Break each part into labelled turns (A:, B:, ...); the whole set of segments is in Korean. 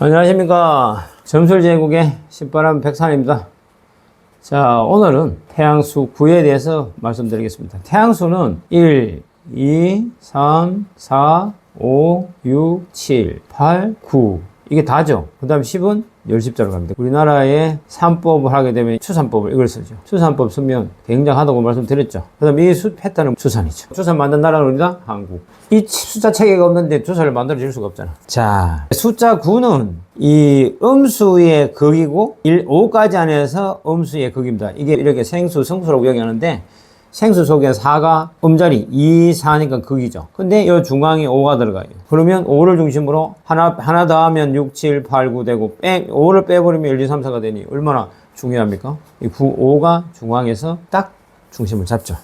A: 안녕하십니까. 점술제국의 신바람 백산입니다. 자, 오늘은 태양수 9에 대해서 말씀드리겠습니다. 태양수는 1, 2, 3, 4, 5, 6, 7, 8, 9. 이게 다죠. 그 다음 10은 열십자로 갑니다. 우리나라에 삼법을 하게 되면 추산법을 이걸 쓰죠. 추산법 쓰면 굉장하다고 말씀드렸죠. 그 다음 이 수 패턴은 추산이죠. 추산 만든 나라는 우리가 한국. 이 숫자 체계가 없는데 추산을 만들어 줄 수가 없잖아. 자, 숫자 9는 이 음수의 극이고 1, 5까지 안에서 음수의 극입니다. 이게 이렇게 생수, 성수라고 이야기하는데 생수 속에 4가 음자리 2, 4니까 극이죠. 근데 이 중앙에 5가 들어가요. 그러면 5를 중심으로 하나, 하나 더 하면 6, 7, 8, 9 되고 빼, 5를 빼버리면 1, 2, 3, 4가 되니 얼마나 중요합니까? 이 9, 5가 중앙에서 딱 중심을 잡죠.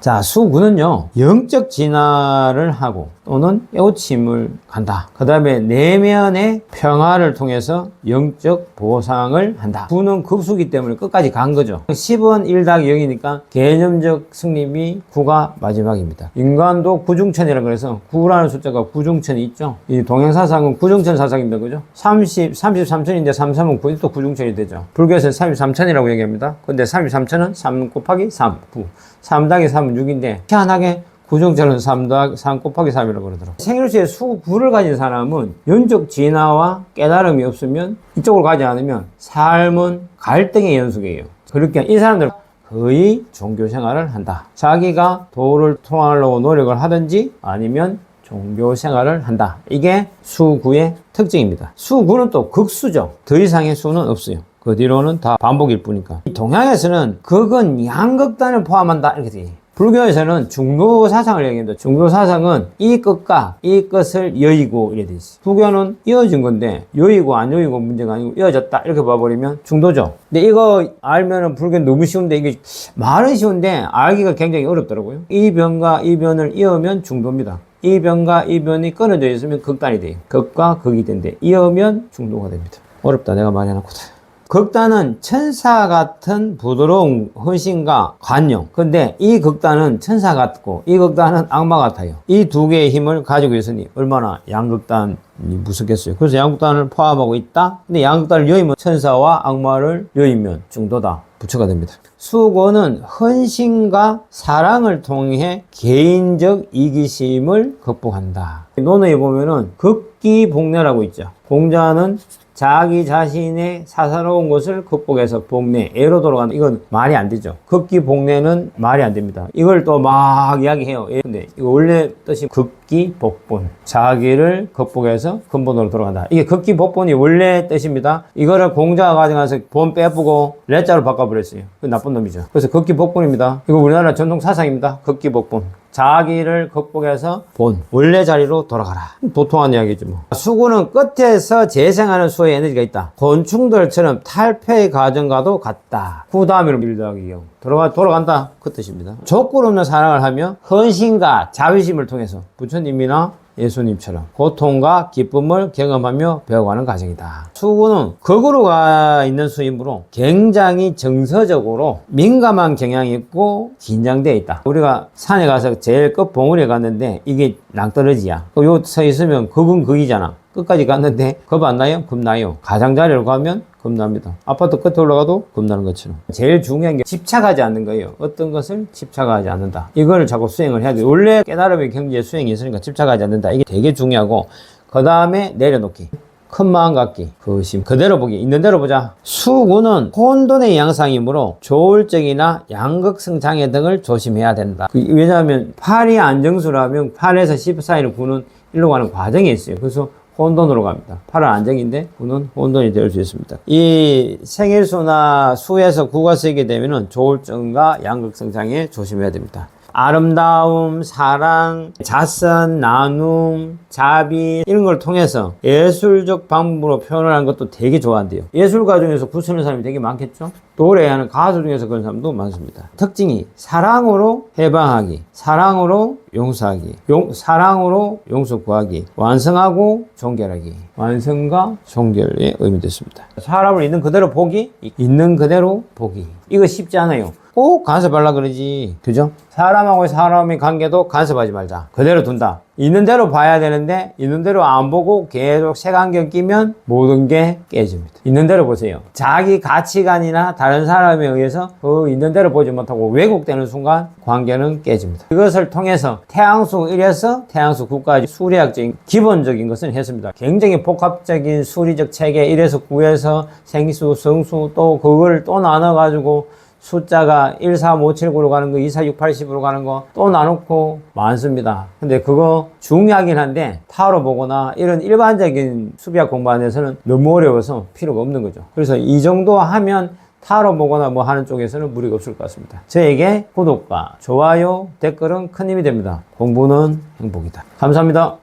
A: 자, 수구는요, 영적 진화를 하고 또는 깨우침을 간다. 그 다음에 내면의 평화를 통해서 영적 보상을 한다. 구는 급수기 때문에 끝까지 간 거죠. 10은 1 더하기 0이니까 개념적 승립이 9가 마지막입니다. 인간도 구중천이라 그래서 9라는 숫자가 구중천이 있죠. 이 동행사상은 구중천 사상입니다. 그죠? 30, 33천인데 33은 9, 또 구중천이 되죠. 불교에서는 33천이라고 얘기합니다. 근데 33천은 3 곱하기 3, 9. 3 더하기 3은 6인데 희한하게 구중천은 3 더하기 3 곱하기 3이라고 그러더라고요. 생일수의 수 9를 가진 사람은 연적 진화와 깨달음이 없으면 이쪽으로 가지 않으면 삶은 갈등의 연속이에요. 그렇게 이 사람들은 거의 종교 생활을 한다. 자기가 도를 통하려고 노력을 하든지 아니면 종교 생활을 한다. 이게 수구의 특징입니다. 수구는 또 극수죠. 더 이상의 수는 없어요. 그 뒤로는 다 반복일 뿐이니까. 이 동양에서는 극은 양극단을 포함한다. 이렇게 돼. 불교에서는 중도 사상을 얘기합니다. 중도 사상은 이 끝과 이 끝을 여의고 이래 돼 있어. 불교는 이어진 건데 여의고 안 여의고 문제가 아니고 이어졌다 이렇게 봐버리면 중도죠. 근데 이거 알면은 불교는 너무 쉬운데 이게 말은 쉬운데 알기가 굉장히 어렵더라고요. 이 변과 이 변을 이으면 중도입니다. 이 변과 이 변이 끊어져 있으면 극단이 돼요. 극과 극이 된대. 이으면 중도가 됩니다. 어렵다. 내가 많이 해놓고. 극단은 천사 같은 부드러운 헌신과 관용. 근데 이 극단은 천사 같고 이 극단은 악마 같아요. 이 두 개의 힘을 가지고 있으니 얼마나 양극단이 무섭겠어요. 그래서 양극단을 포함하고 있다. 근데 양극단을 여의면 천사와 악마를 여의면 중도다. 부처가 됩니다. 수고는 헌신과 사랑을 통해 개인적 이기심을 극복한다. 논어에 보면은 극기복례라고 있죠. 공자는 자기 자신의 사사로운 것을 극복해서 복례, 애로 돌아가는 이건 말이 안 되죠. 극기 복례는 말이 안 됩니다. 이걸 또 막 이야기해요. 예, 근데 이거 원래 뜻이 극 기 복본. 자기를 극복해서 근본으로 돌아간다. 이게 극기 복본이 원래 뜻입니다. 이거를 공자가 가져가서 본 빼쁘고 레자로 바꿔버렸어요. 그 나쁜 놈이죠. 그래서 극기 복본입니다. 이거 우리나라 전통 사상입니다. 극기 복본. 자기를 극복해서 본 원래 자리로 돌아가라. 도통한 이야기죠 뭐. 수구는 끝에서 재생하는 수의 에너지가 있다. 곤충들처럼 탈폐의 과정과도 같다. 구 다음으로 밀더하기 경 돌아가 돌아간다 그 뜻입니다. 조건 없는 사랑을 하며 헌신과 자비심을 통해서 부처님이나 예수님처럼 고통과 기쁨을 경험하며 배워가는 과정이다. 수구는 극으로 가 있는 수이므로 굉장히 정서적으로 민감한 경향이 있고 긴장되어 있다. 우리가 산에 가서 제일 끝 봉우리에 갔는데 이게 낭떠러지야. 요서 있으면 극은 극이잖아. 끝까지 갔는데 겁 안 나요? 겁 나요. 가장자리로 가면 겁납니다. 아파트 끝에 올라가도 겁나는 것처럼. 제일 중요한 게 집착하지 않는 거예요. 어떤 것을 집착하지 않는다. 이걸 자꾸 수행을 해야 돼. 원래 깨달음의 경지에 수행이 있으니까 집착하지 않는다. 이게 되게 중요하고 그 다음에 내려놓기. 큰 마음 갖기, 그심 그대로 보기, 있는 대로 보자. 수구는 혼돈의 양상이므로 조울증이나 양극성 장애 등을 조심해야 된다. 그- 왜냐하면 팔이 안정수라면 8에서 10 사이를 구는 일로 가는 과정이 있어요. 그래서 혼돈으로 갑니다. 팔은 안정인데 구는 혼돈이 될 수 있습니다. 이 생일수나 수에서 구가 쓰이게 되면은 조울증과 양극성 장애 조심해야 됩니다. 아름다움, 사랑, 자선, 나눔, 자비 이런 걸 통해서 예술적 방법으로 표현을 하는 것도 되게 좋아한대요. 예술가 중에서 구쓰는 사람이 되게 많겠죠? 노래하는 가수 중에서 그런 사람도 많습니다. 특징이 사랑으로 해방하기, 사랑으로 용서하기, 용, 사랑으로 용서 구하기, 완성하고 종결하기. 완성과 종결의 의미 됐습니다. 사람을 있는 그대로 보기, 있는 그대로 보기. 이거 쉽지 않아요. 꼭 간섭하려 그러지. 그죠? 사람하고 사람의 관계도 간섭하지 말자. 그대로 둔다. 있는 대로 봐야 되는데 있는 대로 안 보고 계속 색안경 끼면 모든 게 깨집니다. 있는 대로 보세요. 자기 가치관이나 다른 사람에 의해서 그 있는 대로 보지 못하고 왜곡되는 순간 관계는 깨집니다. 이것을 통해서 태양수 1에서 태양수 9까지 수리학적인 기본적인 것은 했습니다. 굉장히 복합적인 수리적 체계 1에서 9에서 생수, 성수 또 그걸 또 나눠가지고 숫자가 1, 4, 5, 7, 9로 가는 거, 2, 4, 6, 8, 10으로 가는 거 또 나놓고 많습니다. 근데 그거 중요하긴 한데 타로 보거나 이런 일반적인 수비학 공부안에서는 너무 어려워서 필요가 없는 거죠. 그래서 이 정도 하면 타로 보거나 뭐 하는 쪽에서는 무리가 없을 것 같습니다. 저에게 구독과 좋아요, 댓글은 큰 힘이 됩니다. 공부는 행복이다. 감사합니다.